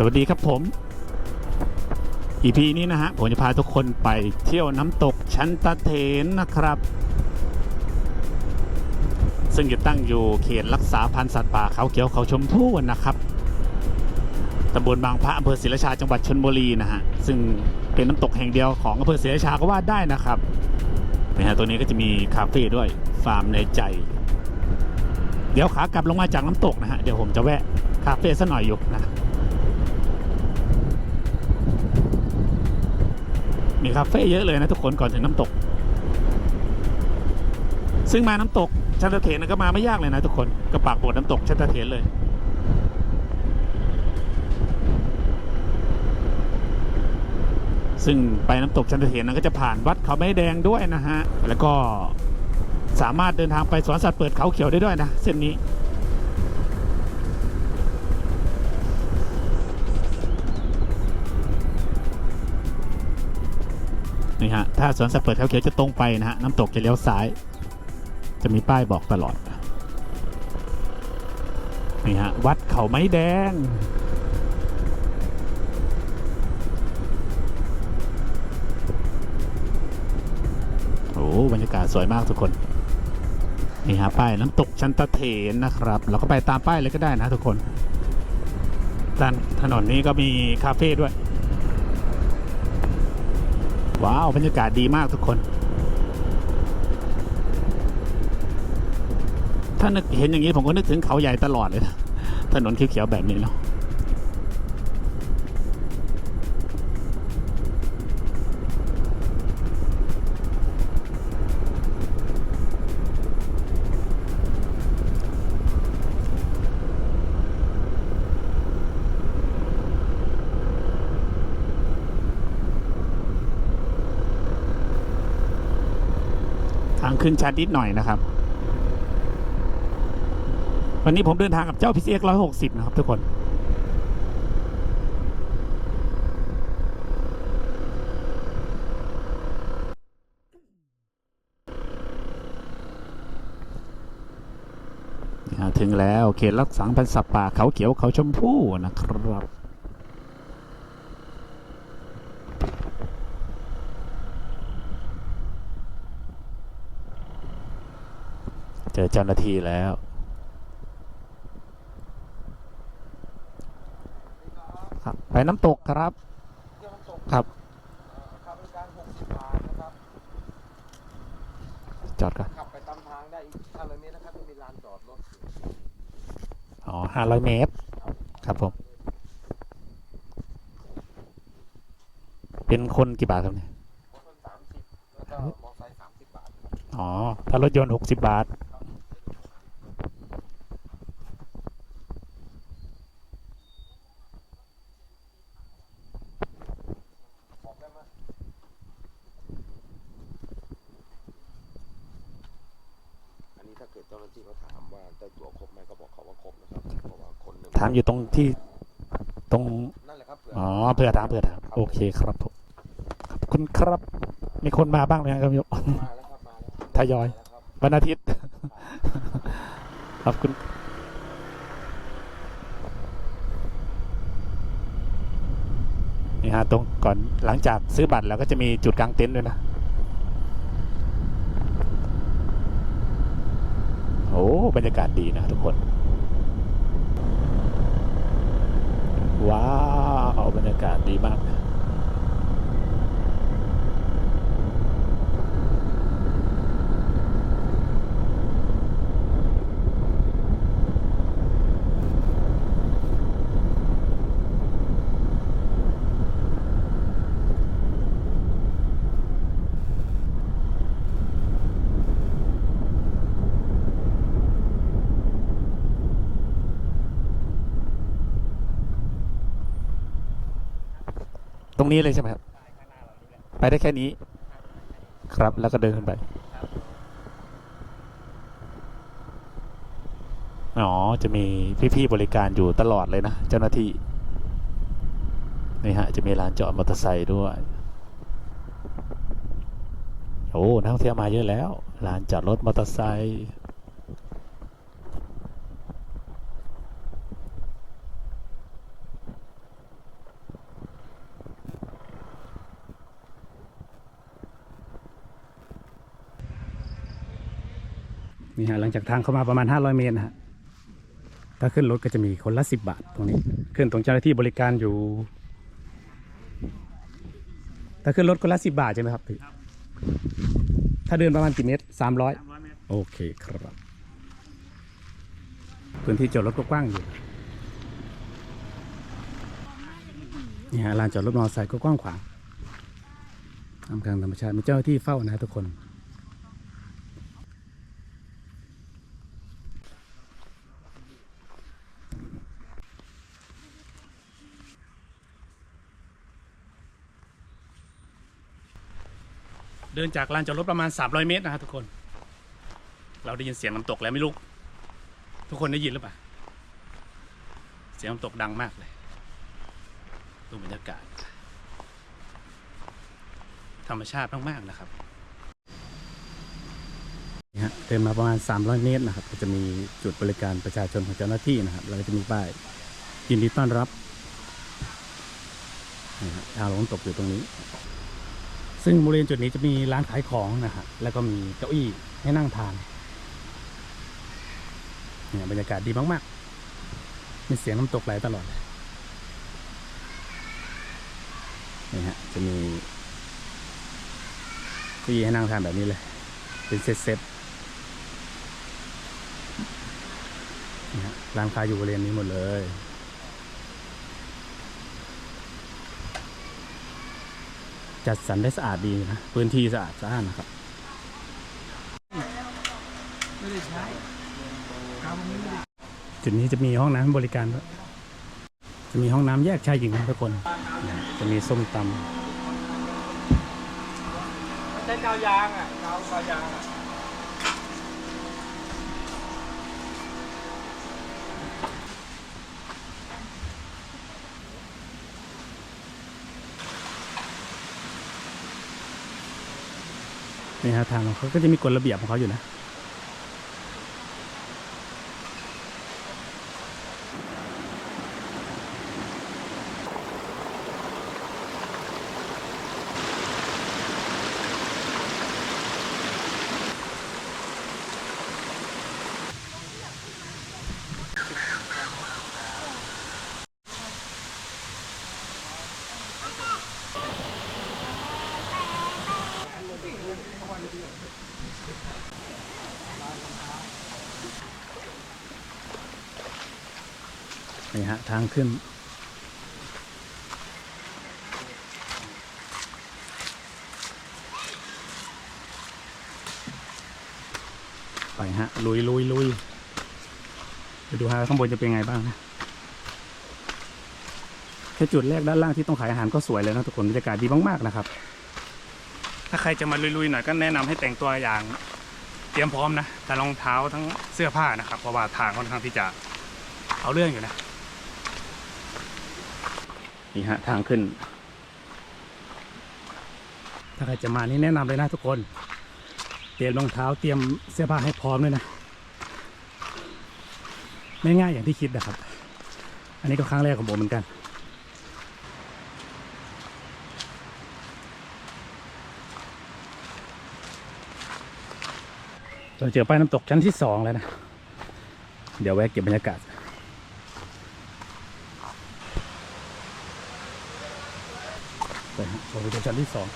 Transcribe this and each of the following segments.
สวัสดีครับผม EP นี้นะฮะ ผมจะพาทุกคนไปเที่ยวน้ำตกชันตะเถนนะครับ ซึ่งจะตั้งอยู่เขตรักษาพันธุ์สัตว์ป่าเขาเขียวเขาชมพู่นะครับตำบลบางพระอำเภอศรีราชาจังหวัดชลบุรีนะฮะ ซึ่งเป็นน้ำตกแห่งเดียวของอำเภอศรีราชาก็ว่าได้นะครับนะฮะตัวนี้ก็จะมีคาเฟ่ด้วยฟาร์มในใจ เดี๋ยวขากลับลงมาจากน้ำตกนะฮะเดี๋ยวผมจะแวะคาเฟ่สักหน่อยอยู่นะ มีคาเฟ่เยอะเลยนะทุกคนก่อนถึงน้ำตก ซึ่งมาน้ำตกชันตะเถนก็มาไม่ยากเลยนะทุกคนก็ปากบดน้ำตกชันตะเถนเลยซึ่งไปน้ำตกชันตะเถนนั้นก็จะผ่านวัดเขาไม้แดงด้วยนะฮะ แล้วก็สามารถเดินทางไปสวนสัตว์เปิดเขาเขียวได้ด้วยนะ เส้นนี้ นี่ฮะ ถ้าสวนสัตว์เปิดเขาเขียวจะตรงไปนะฮะ น้ำตกจะเลี้ยวซ้าย จะมีป้ายบอกตลอด นี่ฮะ วัดเขาไม้แดง โอ้บรรยากาศสวยมากทุกคน นี่ฮะ ป้ายน้ำตกชันตะเถนนะครับ เราก็ไปตามป้ายเลยก็ได้นะทุกคนด้านถนนนี้ก็มีคาเฟ่ด้วย ว้าวบรรยากาศดีมากทุกคน ถ้านึกเห็นอย่างนี้ผมก็นึกถึงเขาใหญ่ตลอดเลยนะถนนเขียวๆแบบนี้เนาะ ขึ้นชันนิดหน่อยนะครับ วันนี้ผมเดินทางกับเจ้าพีซีเอ็กร้อยหกสิบนะครับทุกคนถึงแล้วเขตรักษาพันธุ์สัตว์ป่าเขาเขียวเขาชมพู่นะครับ จอเจ้าหน้าที่แล้ว ครับ ไปน้ำตกครับเที่ยวน้ำตกครับค่าบริการ60บาทนะครับ จอดก่อนขับไปตามทางได้อีก500เมตรนะครับจะมีลานจอดรถอยู่อ๋อห้าร้อยเมตร ครับผม เป็นคนกี่บาทครับเนี่ยมอเตอร์30แล้วก็มอไซค์30บาทครับอ๋อ ถ้ารถยนต์หกสิบบาท บอกได้ไหมอันนี้ถ้าเกิดเจ้าหน้าที่เขาถามว่าได้ตั๋วครบไหมก็บอกเขาว่าครบนะครับ เพราะว่าคนหนึ่ง ถามอยู่ตรงที่ตรงนั่นแหละครับเผื่ออ๋อเพื่อถามเพื่อถามโอเคครับผมขอบคุณครับ มีคนมาบ้างไหมครับยกมาแล้วครับมาแล้วทยอยมาแล้วครับวันอาทิตย์ ขอบคุณนี่ฮะตรงก่อนหลังจากซื้อบัตรแล้วก็จะมีจุดกลางเต็นท์ด้วยนะ โอ้บรรยากาศดีนะทุกคน ว้าว บรรยากาศดีมาก รงนี้เลยใช่ไหมครับ ไปได้แค่นี้ ครับแล้วก็เดินขึ้นไป อ๋อ จะมีพี่ๆบริการอยู่ตลอดเลยนะ เจ้าหน้าที่ นี่ฮะ จะมีลานจอดมอเตอร์ไซค์ด้วย โอ้ นักท่องเที่ยวมาเยอะแล้ว ลานจอดรถมอเตอร์ไซค์ นี่ฮะหลังจากทางเข้ามาประมาณ 500 เมตรนะฮะถ้าขึ้นรถก็จะมีคนละ 10 บาทตรงนี้ ขึ้นตรงเจ้าหน้าที่บริการอยู่ ถ้าขึ้นรถคนละ 10 บาทใช่ไหมครับพี่ถ้าเดินประมาณกี่เมตร 300 โอเคครับพื้นที่จอดรถก็กว้างอยู่นี่ฮะลานจอดรถมอเตอร์ไซค์ก็กว้างขวางทำกลางธรรมชาติมีเจ้าหน้าที่เฝ้านะฮะทุกคน เดินจากลานจอดรถประมาณ 300 เมตรนะฮะทุกคน เราได้ยินเสียงน้ำตกแล้วไม่รู้ทุกคนได้ยินหรือเปล่า เสียงน้ำตกดังมากเลยดูบรรยากาศ ธรรมชาติมากๆนะครับนี่ฮะเดินมาประมาณ 300 เมตรนะครับ ก็จะมีจุดบริการประชาชนของเจ้าหน้าที่นะครับแล้วก็จะมีป้ายยินดีต้อนรับนี่ฮะทางลงตกอยู่ตรงนี้ ซึ่งบริเวณจุดนี้จะมีร้านขายของนะฮะแล้วก็มีเก้าอี้ให้นั่งทานเนี่ยบรรยากาศดีมากๆ มีเสียงน้ำตกไหลตลอดเนี่ฮะจะมีเก้าอี้ให้นั่งทานแบบนี้เลย เป็นเซตเนี่ฮะร้านค้าอยู่บริเวณนี้หมดเลย จัดสรรได้สะอาดดีนะ พื้นที่สะอาดสะอาดนะครับ จุดนี้จะมีห้องน้ำบริการด้วยจะมีห้องน้ำแยกชายหญิงนะทุกคน จะมีส้มตำใช้กาวยางอะกาวกาวยางอะ นี่ฮะทางของเขาก็จะมีกฎระเบียบของเขาอยู่นะ ขึ้น ไปฮะ ลุยลุยลุยไปดูฮะข้างบนจะเป็นไงบ้างนะแค่จุดแรกด้านล่างที่ต้องขายอาหารก็สวยเลยนะทุกคนบรรยากาศดีมากๆนะครับ ถ้าใครจะมาลุยๆหน่อยก็แนะนำให้แต่งตัวอย่างเตรียมพร้อมนะแต่รองเท้าทั้งเสื้อผ้านะครับ เพราะว่าทางค่อนข้างที่จะเอาเรื่องอยู่นะ นี่ฮะทางขึ้น ถ้าใครจะมานี่แนะนำเลยนะทุกคน เตรียมรองเท้าเตรียมเสื้อผ้าให้พร้อมด้วยนะ ไม่ง่ายอย่างที่คิดนะครับ อันนี้ก็ครั้งแรกของผมเหมือนกันเราเจอป้ายน้ำตกชั้นที่สองแล้วนะ เดี๋ยวแวะเก็บบรรยากาศ ไปฮะเราไปดูชั้นที่สอง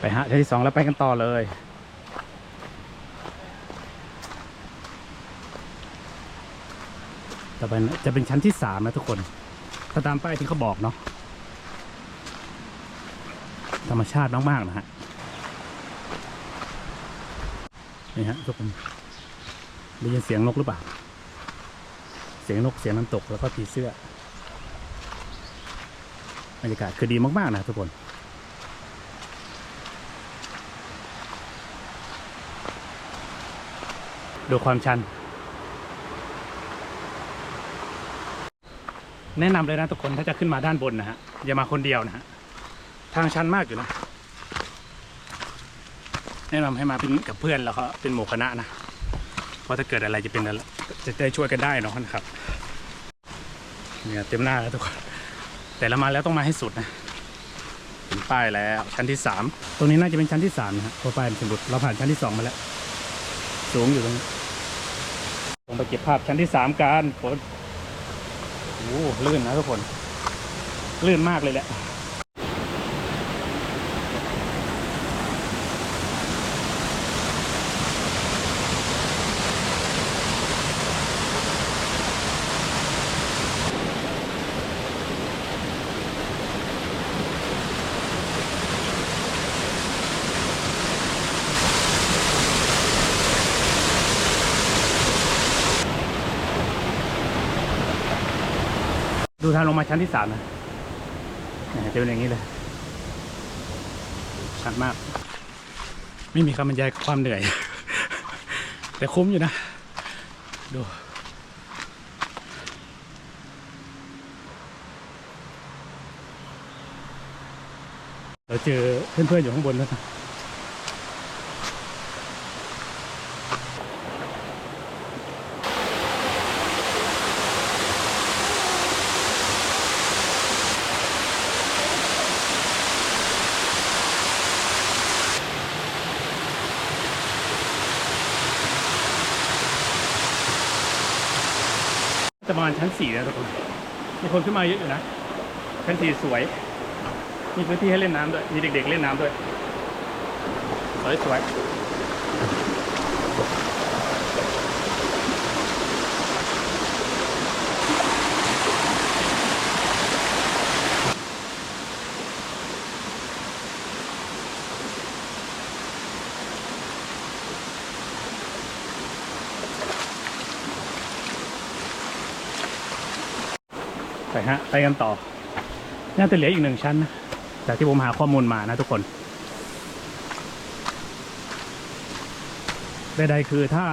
ไปฮะชั้นที่สองแล้วไปกันต่อเลย ต่อไปนจะเป็นชั้นที่สามนะทุกคน ถ้าตามป้ายที่เขาบอกเนาะธรรมชาติมากๆนะฮะนี่ฮะทุกคนได้ยินเสียงนกหรือเปล่า เสียงนกเสียงน้ำตกแล้วก็ผีเสื้อบรรยากาศคือดีมากๆนะทุกคนดูความชัน แนะนำเลยนะทุกคนถ้าจะขึ้นมาด้านบนนะฮะอย่ามาคนเดียวนะฮะทางชันมากอยู่นะ แนะนำให้มาเป็นกับเพื่อนแล้วก็เป็นหมู่คณะนะเพราะถ้าเกิดอะไรจะเป็นจะได้ช่วยกันได้เนาะนะครับเนี่ยเต็มหน้าแล้วทุกคนแต่เรามาแล้วต้องมาให้สุดนะถึงป้ายแล้วชั้นที่สามตรงนี้น่าจะเป็นชั้นที่สามนะฮะเพราะป้ายมันสมดุดเราผ่านชั้นที่สองมาแล้ว สูงอยู่ตรงนี้ลงไปเก็บภาพชั้นที่สามกันฝน โอ้ลื่นนะทุกคน ลื่นมากเลยแหละ ดูทางลงมาชั้นที่สามนะเนี่ยจะเป็นอย่างนี้เลย ชัดมาก ไม่มีคำบรรยายความเหนื่อย แต่คุ้มอยู่นะ ดูเราเจอเพื่อนๆอยู่ข้างบนแล้วนะ สี่นะทุกคนมีคนขึ้นมาเยอะอยู่นะชั้นสี่สวย มีพื้นที่ให้เล่นน้ำด้วย มีเด็กๆเล่นน้ำด้วย สวยสวย ไปกันต่อ น่าจะเหลืออีกหนึ่งชั้นนะจากที่ผมหาข้อมูลมานะทุกคนใดๆคือถ้า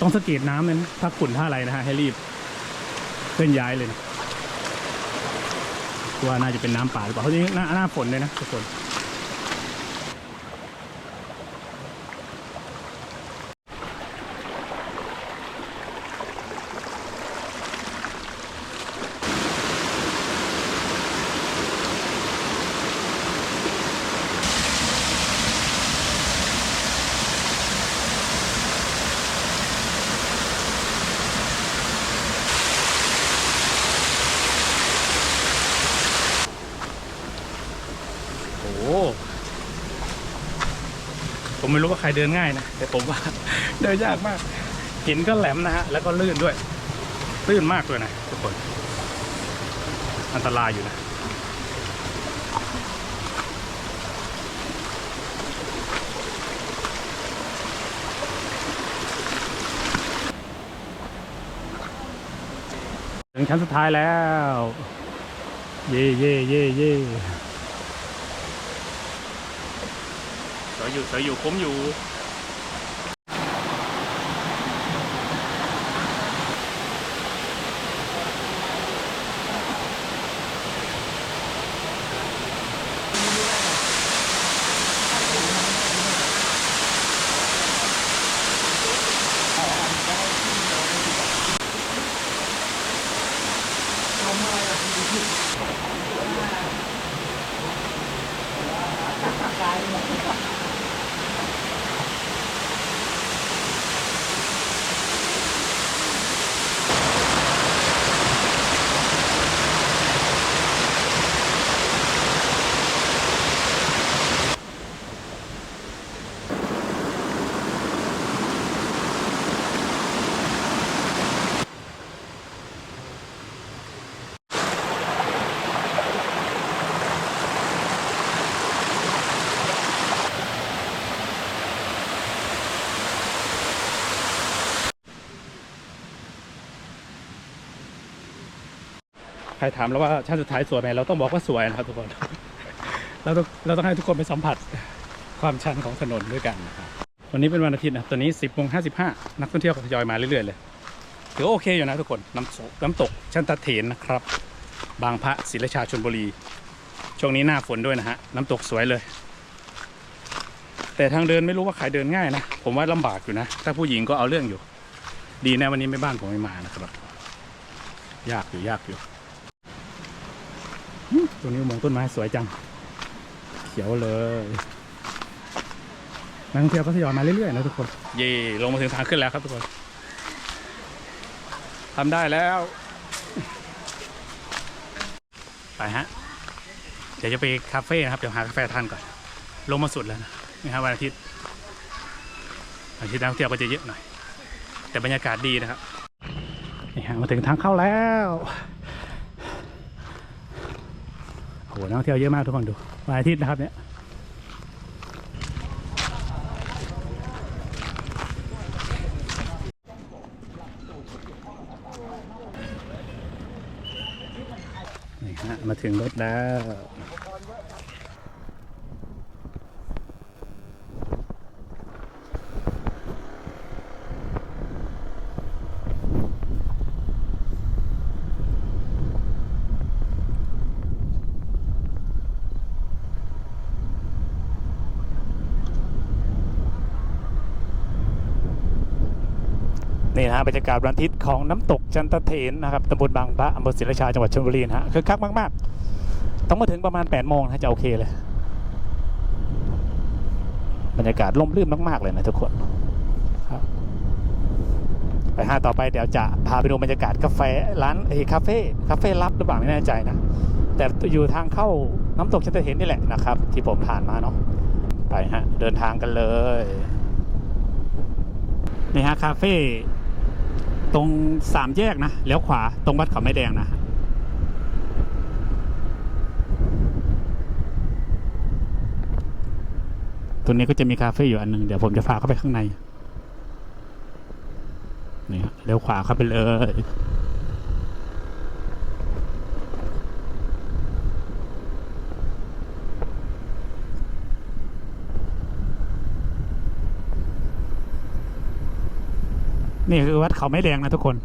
ต้องสะเก็ดน้ำเนี่ยนถ้าขุ่นถ้าอะไรนะฮะให้รีบเคลื่อนย้ายเลยนะว่าน่าจะเป็นน้ำป่าหรือเปล่าเพราะนี่หน้าหน้าฝนเลยนะทุกคน โอ้โห ผมไม่รู้ว่าใครเดินง่ายนะ แต่ผมว่าเดินยากมาก หินก็แหลมนะฮะ แล้วก็ลื่นด้วย ลื่นมากเลยนะทุกคน อันตรายอยู่นะ ถึงชั้นสุดท้ายแล้ว เย่เย่เย่เย่ส วยอยู่สวยอยู่คุ้มอยู่ รถามแล้วว่าชั้นสุดท้ายสวยไหมเราต้องบอกว่าสวยนะครับทุกคน เราต้องเราต้องให้ทุกคนไปสัมผัสความชันของถนนด้วยกันนะครับวันนี้เป็นวันอาทิตย์นะครับตอนนี้ 10โมง55นักท่องเที่ยวก็ทยอยมาเรื่อยๆเลยถือโอเคอยู่นะทุกคนน้ำตกน้ำตกชันตะเถนนะครับ บางพระศิลชาชนบุรี ช่วงนี้หน้าฝนด้วยนะฮะน้ำตกสวยเลย แต่ทางเดินไม่รู้ว่าใครเดินง่ายนะ ผมว่าลำบากอยู่นะ ถ้าผู้หญิงก็เอาเรื่องอยู่ ดีนะวันนี้ไม่บ้านผมไม่มานะครับยากอยู่ยากอยู่ ตัวนี้มองต้นไม้สวยจัง เขียวเลยนักท่องเที่ยวก็ทยอยมาเรื่อยๆนะทุกคน เย่ลงมาถึงทางขึ้นแล้วครับทุกคนทำได้แล้ว ไปฮะ เดี๋ยวจะไปคาเฟ่นะครับ เดี๋ยวหากาแฟทานก่อน ลงมาสุดแล้วนะนี่ครับวันอาทิตย์วันอาทิตย์นักท่องเที่ยวก็จะเยอะหน่อย แต่บรรยากาศดีนะครับนี่ฮะมาถึงทางเข้าแล้ว โอ้โหนักท่องเที่ยวเยอะมากทุกคนดูวันอาทิตย์นะครับเนี่ยนี่ฮะมาถึงรถแล้ว นี่นะฮะบรรยากาศวันอาทิตย์ของน้ำตกจันตเถนนะครับตำบลบางพระอำเภอศรีราชาจังหวัดชลบุรีนะฮะคือคักมากๆต้องมาถึงประมาณ8โมงนะจะโอเคเลย บรรยากาศร่มรื่นมากๆเลยนะทุกคนครับไปห้าต่อไปเดี๋ยวจะพาไปดูบรรยากาศกาแฟร้านเอ้คาเฟ่คาเฟ่ลับหรือเปล่าไม่แน่ใจนะแต่อยู่ทางเข้าน้ำตกจันตเถนนี่แหละนะครับ ที่ผมผ่านมาเนาะไปฮะเดินทางกันเลยนี่ฮะคาเฟ่ ตรงสามแยกนะเลี้ยวขวาตรงวัดเขาไม้แดงนะตรงนี้ก็จะมีคาเฟ่อยู่อันหนึง เดี๋ยวผมจะพาเข้าไปข้างใน นี่ฮะเลี้ยวขวาเข้าไปเลย นี่คือวัดเขาไม้แดงนะทุกคน